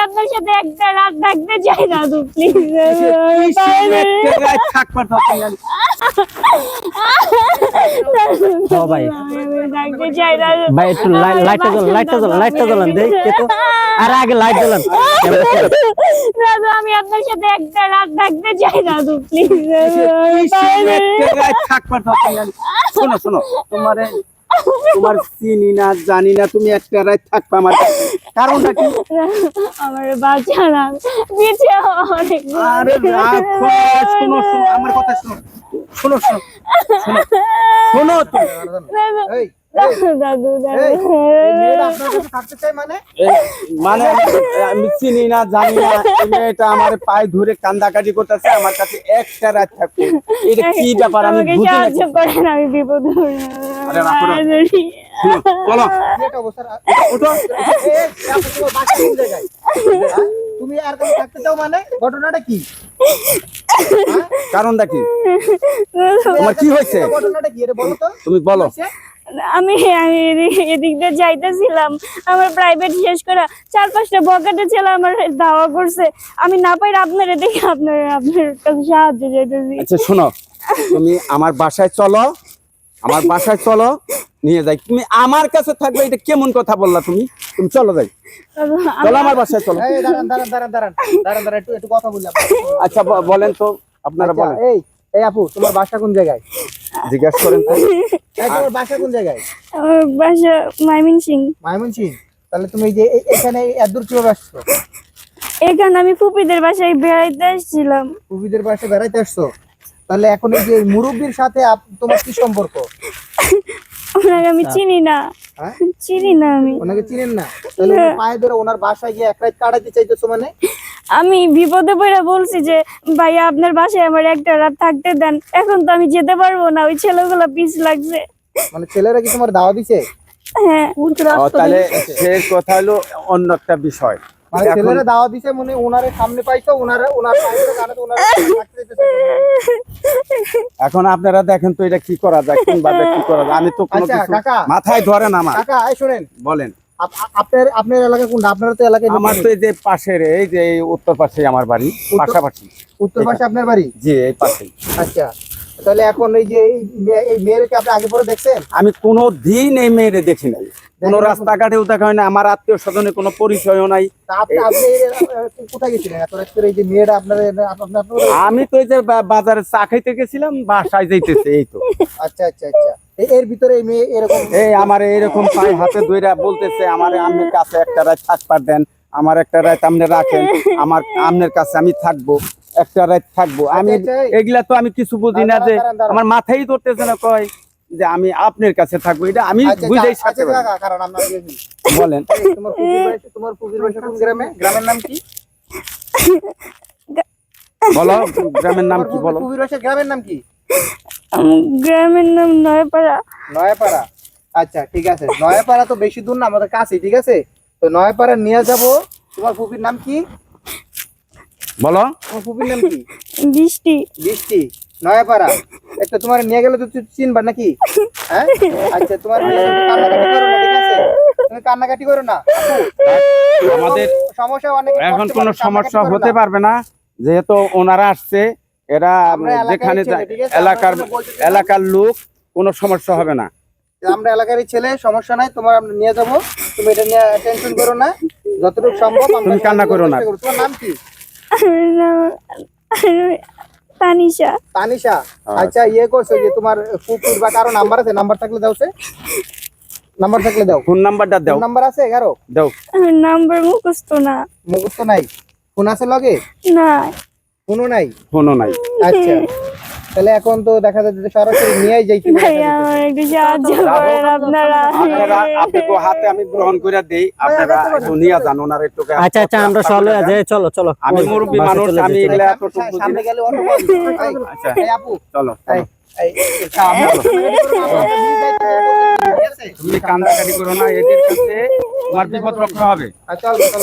আপনার সাথে একটা রাত থাকতে চাই না তো প্লিজ থাকবার ও ভাই। থাকতে চাই না ভাই একটু লাই- লাইটটা জ্বলান লাইটটা জ্বলান লাইটটা জ্বলান দেখ কে তো আরে আগে লাইট জ্বলান। দাদা আমি আপনার সাথে একটা রাত থাকতে চাই না তো প্লিজ থাকবার শোনো শোনো তোমারে তোমার চিনি না জানি না তুমি একটা রাত থাকবে আমার কাছে। কারণটা কি? আমার বাচ্চা পিছে অনেক আরে রাখো শোনো শোনো আমার কথা শোনো। শোনো শোনো শোনো। শোনো তুমি। এই দাদু দাদু এই, দাদু। এই মেয়েরা আপনার কাছে থাকতে চাই মানে? মানে আমি চিনি না জানি না এই মেয়েটা আমার পায়ে ধরে কান্দাকাটি করতেছে আমার কাছে একটা রাত থাকবে। এটা কি ব্যাপার? আমি বুঝি না আরে রাখো না। চলো? তুমি আর থাকতে চাও মানে? ঘটনাটা কি? কারণটা কি? তোমার কি হয়েছে? ঘটনাটা কি? বলো তো। তুমি বলো। আমি আমি এদিক- এদিক দিয়ে যাইতেছিলাম। আমার প্রাইভেট শেষ করা চার পাঁচটা বকেটে ছেলে আমার দাওয়া করছে। আমি না পাই আপনারে দেখে আপনার আপনার সাহায্য চাইতেছি। আচ্ছা শোনো। তুমি আমার বাসায় চলো। আমার বাসায় চলো নিয়ে যাই। তুমি আমার কাছে থাকবে এটা কেমন কথা বললা তুমি? তুমি চলো যাই। চলো আমার বাসায় চলো। আচ্ছা বলেন তো আপনারা বলেন। এই এই আপু তোমার বাসা কোন জায়গায়? জিজ্ঞাসা করেন তো। তোমার বাসা কোন জায়গায়? আমার বাসা মাইমিন সিং। ময়মনসিং তাহলে তুমি যে এখানে এত দূর কীভাবে আসছো? এখানে আমি ফুপিদের বাসায় বেড়াইতে আসছিলাম। কুবিদের বাসা বেড়াইতে আসছো? তাহলে এখন এই যে মুরব্বীর সাথে আপ- তোমার কি সম্পর্ক? ওনাকে আমি চিনি না। হ্যাঁ? চিনি না আমি। ওনাকে চিনেন না? তাহলে পায়ে ধরে ওনার বাসায় গিয়ে এক রাত কাটাতে চাইতেছো মানে? আমি বিপদে পড়ে বলছি যে ভাইয়া আপনার বাসায় আমার একটা রাত থাকতে দেন। এখন তো আমি যেতে পারব না। ওই ছেলেগুলো পিস লাগছে। মানে ছেলেরা কি তোমার দাওয়া দিছে? হ্যাঁ। তাহলে সে কথা হলো অন্য একটা বিষয়। ছেলেরা দাওয়া দিছে মানে ওনারে সামনে পাইছো ওনারা ওনার। এখন আপনারা দেখেন তো এটা কি করা যায় কিংবা কি করা যায়। আমি তো কোনো আচ্ছা, কিছু মাথায় ধরে না আমার। কাকা এই শুনেন। বলেন। আপ- আপ- আপনার আপনার এলাকা কোনটা? আপনার তো এলাকায় আমার তো এই যে পাশের এই যে উত্তর পাশে আমার বাড়ি পাশাপাশি। উত্তর পাশে আপনার বাড়ি? জি এই পাশে আচ্ছা। তাহলে এখন এই যে এই মেয়ে- এই মেয়েরকে আপনি আগে পরে দেখছেন? আমি কোনো দিন এই মেয়েরে দেখি নাই। কোনো? রাস্তাঘাটেও দেখা হয় না আমার আত্মীয় স্বজনের কোনো পরিচয়ও নাই। আমি তো এই যে বাজারে চা খাইতে গেছিলাম বাসায় যাইতেছে এই তো। আচ্ছা আচ্ছা আচ্ছা। এর ভিতরে এই মেয়ে এরকম এই আমার এরকম পায়ে হাতে ধইরা বলতেছে আমার আমি কাছে একটা রাত থাকবার দেন আমার একটা রাত আপনি রাখেন আমার আমনের কাছে আমি থাকব একটা রাত থাকব। আমি আচ্ছা, আচ্ছা, এই- এগুলা তো আমি কিছু বুঝি না যে। আমার মাথায় ধরতেছে না কয় যে আমি আপনার কাছে থাকব এটা আমি আচ্ছা, বুঝেই আচ্ছা, সাথে আচ্ছা, আপনার? বলেন। তোমার গ্রামে? গ্রামের নাম কি? বলো গ্রামের নাম কি বলো? গ্রামের নাম কি? গ্রামের নাম নয়পাড়া। নয়াপাড়া। আচ্ছা ঠিক আছে। নয়াপাড়া তো বেশি দূর না আমাদের কাছে ঠিক আছে? তো নয়াপাড়া নিয়ে যাব। তোমার পুকুর নাম কি? বলো। তোমার পুকুর নাম কি? বৃষ্টি। বৃষ্টি। নয়াপাড়া। একটা তোমার নিয়ে গেলে তো তুই চিনবা নাকি? হ্যাঁ? আচ্ছা তোমার কান্নাকাটি করো না ঠিক আছে? তুমি কান্নাকাটি করো না। আমাদের সমস্যা অনেক এখন কোনো সমস্যা হতে পারবে না। যেহেতু ওনারা আসছে এরা যেখানে? এলাকার এলাকার লোক কোনো সমস্যা হবে না। আমরা এলাকারই ছেলে সমস্যা নাই তোমার আমরা নিয়ে যাব। তুমি এটা নিয়ে টেনশন করো না যতটুকু সম্ভব তুমি কান্না করো না। তোমার নাম কি? তানিশা। তানিশা। আচ্ছা। ইয়ে করছ যে তোমার কুকুর বা কারও নাম্বার আছে? নাম্বার থাকলে দাও সে। নাম্বার থাকলে দাও। ফোন নাম্বারটা দাও। নাম্বার আছে দাও। নাম্বার মুখস্থ না। মুখস্থ নাই। ফোন আছে লগে? না ফোনও নাই? ফোনও নাই। আচ্ছা। তাহলে এখন তো দেখা যাচ্ছে যে সরাসরি নিয়েই যাই কি আমার একটু সাহায্য করেন আপনারা। আপনারা আপনাকে হাতে আমি গ্রহণ করে দেই আপনারা একটু নিয়ে যান ওনার একটু আচ্ছা আচ্ছা আমরা চলো যে চলো চলো। আমি মুরব্বী মানুষ আমি এগুলা এত টুকু সামনে গেলে অটো। এই, আচ্ছা এই আপু। চলো। নিয়ে? তুমি কান্দাকাটি করো না এদের কাছে তোমার বিপদ রক্ষা হবে। আচ্ছা, চল চল।